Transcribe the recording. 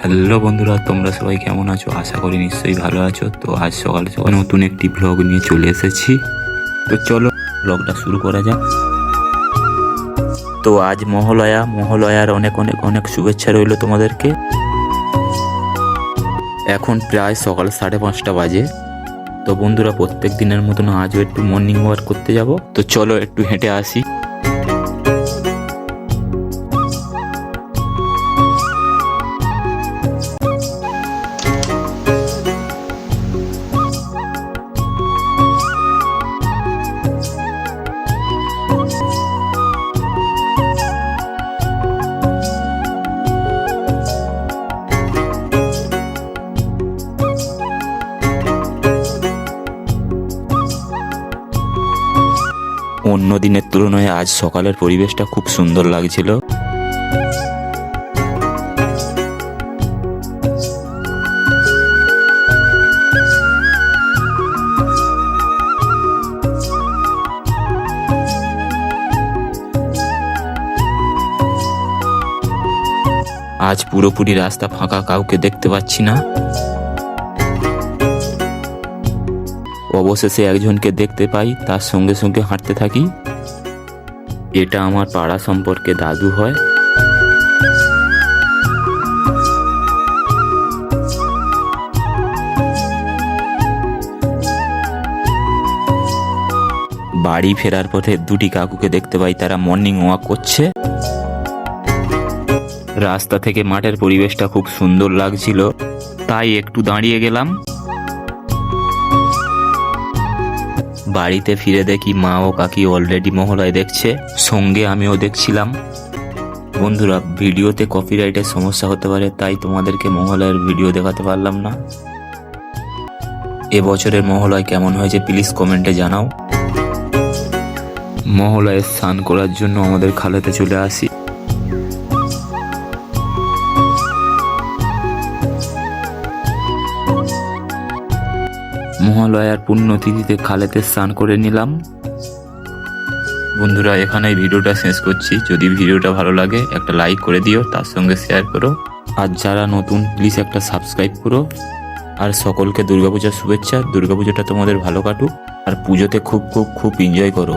Hello বন্ধুরা, তোমরা সবাই কেমন আছো? আশা করি নিশ্চয়ই ভালো আছো। তো আজ সকালে সকালে নতুন একটি ব্লগ নিয়ে চলে এসেছি। তো চলো ব্লগটা শুরু করা যাক। তো আজ মহালয়া, মহালয়ার অনেক অনেক অনেক শুভেচ্ছা রইল তোমাদেরকে। এখন প্রায় সকাল সাড়ে পাঁচটা বাজে। তো বন্ধুরা, প্রত্যেক দিনের মতন আজও একটু মর্নিং ওয়াক করতে যাব। তো চলো একটু হেঁটে আসি। অন্য দিনের তুলনায় আজ সকালের পরিবেশটা খুব সুন্দর লাগছিল। আজ পুরোপুরি রাস্তা ফাঁকা, কাউকে দেখতে পাচ্ছি না। অবশেষে একজনকে দেখতে পাই, তার সঙ্গে সঙ্গে হাঁটতে থাকি। এটা আমার পাড়া সম্পর্কে দাদু হয়। বাড়ি ফেরার পথে দুটি কাকুকে দেখতে পাই, তারা মর্নিং ওয়াক করছে। রাস্তা থেকে মাঠের পরিবেশটা খুব সুন্দর লাগছিল, তাই একটু দাঁড়িয়ে গেলাম। বাড়িতে ফিরে দেখি মা ও কাকি অলরেডি মহলায় দেখছে, সঙ্গে আমিও দেখছিলাম। বন্ধুরা, ভিডিওতে কপিরাইটের সমস্যা হতে পারে, তাই তোমাদেরকে মহলায়ের ভিডিও দেখাতে পারলাম না। এবছরের মহলায় কেমন হয়েছে প্লিজ কমেন্টে জানাও। মহলয়ে স্নান করার জন্য আমাদের খালেতে চলে আসি। মহালয়ার পুণ্যতিথিতে খালেতে স্নান করে নিলাম। বন্ধুরা, এখানেই ভিডিওটা শেষ করছি। যদি ভিডিওটা ভালো লাগে, একটা লাইক করে দিও, তার সঙ্গে শেয়ার করো। আর যারা নতুন প্লিজ একটা সাবস্ক্রাইব করো। আর সকলকে দুর্গাপূজার শুভেচ্ছা। দুর্গাপূজাটা তোমাদের ভালো কাটুক। আর পুজোতে খুব খুব খুব এনজয় করো।